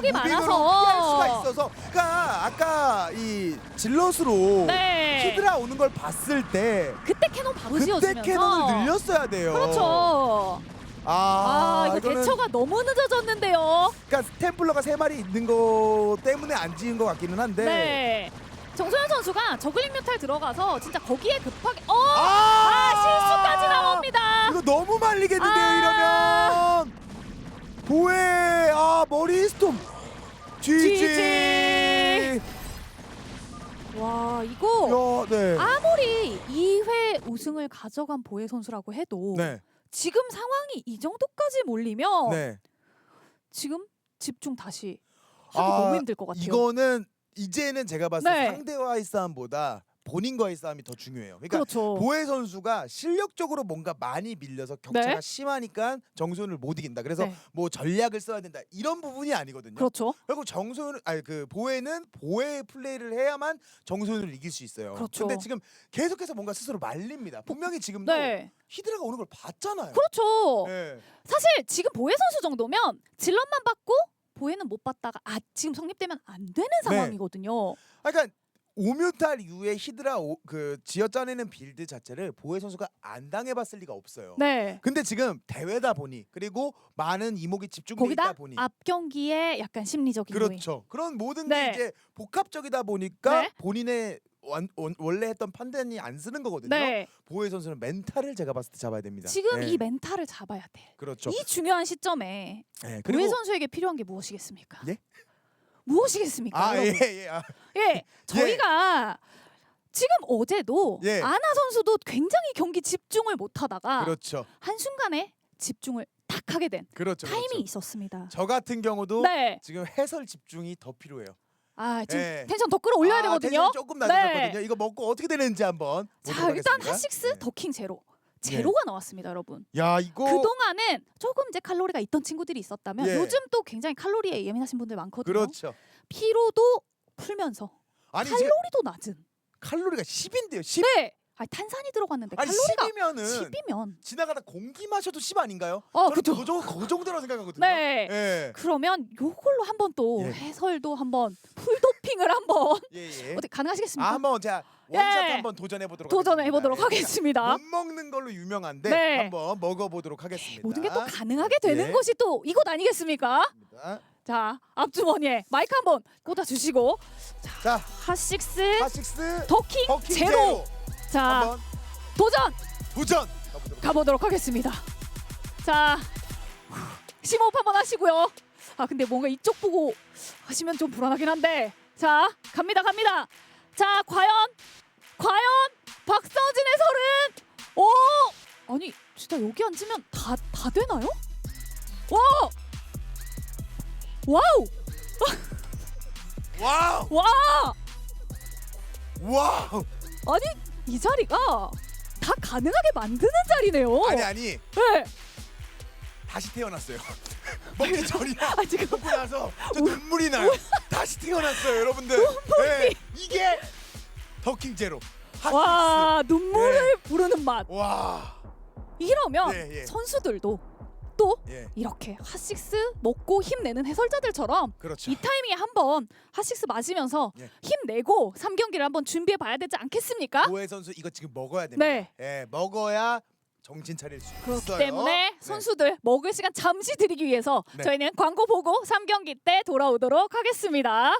무빙으로 많아서. 피할 수가 있어서 그러니까 아까 이 질럿으로 네. 히드라 오는 걸 봤을 때 그때 캐논 바로 그때 지어주면서 캐논을 늘렸어야 돼요. 그렇죠. 아, 아, 이거 이거는 대처가 너무 늦어졌는데요. 그러니까 템플러가 세 마리 있는 거 때문에 안 지은 것 같기는 한데. 네. 정소연 선수가 저글링 뮤탈 들어가서 진짜 거기에 급하게 어! 아, 아, 실수까지 나옵니다. 이거 너무 말리겠는데요 아. 이러면. 보혜 아 머리 스톰. GG. 와, 이거 야, 네. 아무리 2회 우승을 가져간 보혜 선수라고 해도 네. 지금 상황이 이 정도까지 몰리면 네. 지금 집중 다시 하기 아, 너무 힘들 것 같아요. 이거는 이제는 제가 봤을 때 네. 상대와의 싸움보다 본인과의 싸움이 더 중요해요. 그러니까 그렇죠. 보혜 선수가 실력적으로 뭔가 많이 밀려서 격차가 네. 심하니까 정소연을 못 이긴다. 그래서 네. 뭐 전략을 써야 된다 이런 부분이 아니거든요. 그렇죠. 결국 정소연 아니 그 보혜는 보혜 플레이를 해야만 정소연을 이길 수 있어요. 그렇죠. 근데 지금 계속해서 뭔가 스스로 말립니다. 분명히 지금도 네. 히드라가 오는 걸 봤잖아요. 그렇죠. 네. 사실 지금 보혜 선수 정도면 질럿만 받고 보혜는 못 받다가 아 지금 성립되면 안 되는 네. 상황이거든요. 아, 그러니까 오뮤탈 이후에 히드라 오, 그 지어짜내는 빌드 자체를 보혜 선수가 안 당해봤을 리가 없어요. 네. 근데 지금 대회다 보니 그리고 많은 이목이 집중돼 거기다 있다 보니 앞 경기에 약간 심리적인 요인. 그렇죠. 그런 모든 네. 게 이제 복합적이다 보니까 네. 본인의 원, 원, 원래 했던 판단이 안 쓰는 거거든요. 네. 보혜 선수는 멘탈을 제가 봤을 때 잡아야 됩니다. 지금 네. 이 멘탈을 잡아야 돼. 그렇죠. 이 중요한 시점에 네, 보혜 그리고 선수에게 필요한 게 무엇이겠습니까? 예? 무엇이겠습니까? 아, 예, 여러분? 예. 아, 예, 저희가 지금 어제도 예. 아나 선수도 굉장히 경기 집중을 못 하다가 그렇죠. 한 순간에 집중을 딱 하게 된 그렇죠. 타이밍이 그렇죠. 있었습니다. 저 같은 경우도 네. 지금 해설 집중이 더 필요해요. 아, 지금 예. 텐션 더 끌어올려야 아, 되거든요. 텐션이 조금 낮아졌거든요. 네. 이거 먹고 어떻게 되는지 한번 자, 보도록 일단 하겠습니다. 핫식스 네. 더킹 제로. 제로가 나왔습니다, 여러분. 야, 이거 그동안은 조금 이제 칼로리가 있던 친구들이 있었다면 예. 요즘 또 굉장히 칼로리에 예민하신 분들 많거든요. 그렇죠. 피로도 풀면서 아니 지금 칼로리도 낮은. 칼로리가 10인데요. 10. 네. 아, 탄산이 들어갔는데 아니 칼로리가 10이면은 10이면 지나가다 공기 마셔도 10 아닌가요? 어, 저는 그죠. 그, 그 정도라고 생각하거든요. 네. 예. 그러면 요걸로 한번 또 예. 해설도 한번 풀도 핑을 한번 예, 예. 어떻게 가능하시겠습니까? 아, 한번 제가 원샷 예. 한번 도전해 보도록 도전해 보도록 예. 하겠습니다. 못 먹는 걸로 유명한데 네. 한번 먹어 보도록 하겠습니다. 모든 게 또 가능하게 되는 예. 것이 또 이곳 아니겠습니까? 있습니다. 자 앞주머니에 마이크 한번 꽂아 주시고 자, 핫식스 파식스 더킹, 버킹 제로. 제로 자 한번 도전 도전 가보도록 가보도록 하겠습니다. 자 심호흡 한번 하시고요. 아 근데 뭔가 이쪽 보고 하시면 좀 불안하긴 한데 자 갑니다 갑니다. 자 과연 과연 박서진 해설은 오 아니 진짜 여기 앉으면 다 다 되나요? 와 와우 와우 와 와우 아니 이 자리가 다 가능하게 만드는 자리네요. 아니 아니 네. 다시 태어났어요. 먹기 전이야. 아 지금 먹고 나서 저 눈물이 나요. 다시 태어났어요, 여러분들. 네, 이게 더킹 제로. 핫식스. 와 눈물을 부르는 맛. 와. 이러면 예, 예. 선수들도 또 예. 이렇게 핫식스 먹고 힘내는 해설자들처럼 그렇죠. 이 타이밍에 한번 핫식스 마시면서 예. 힘내고 3경기를 한번 준비해 봐야 되지 않겠습니까? 고해 선수 이거 지금 먹어야 됩니다. 네. 예, 먹어야 정신 차릴 수 그렇기 있어요. 때문에 네. 선수들 먹을 시간 잠시 드리기 위해서 네. 저희는 광고 보고 3경기 때 돌아오도록 하겠습니다.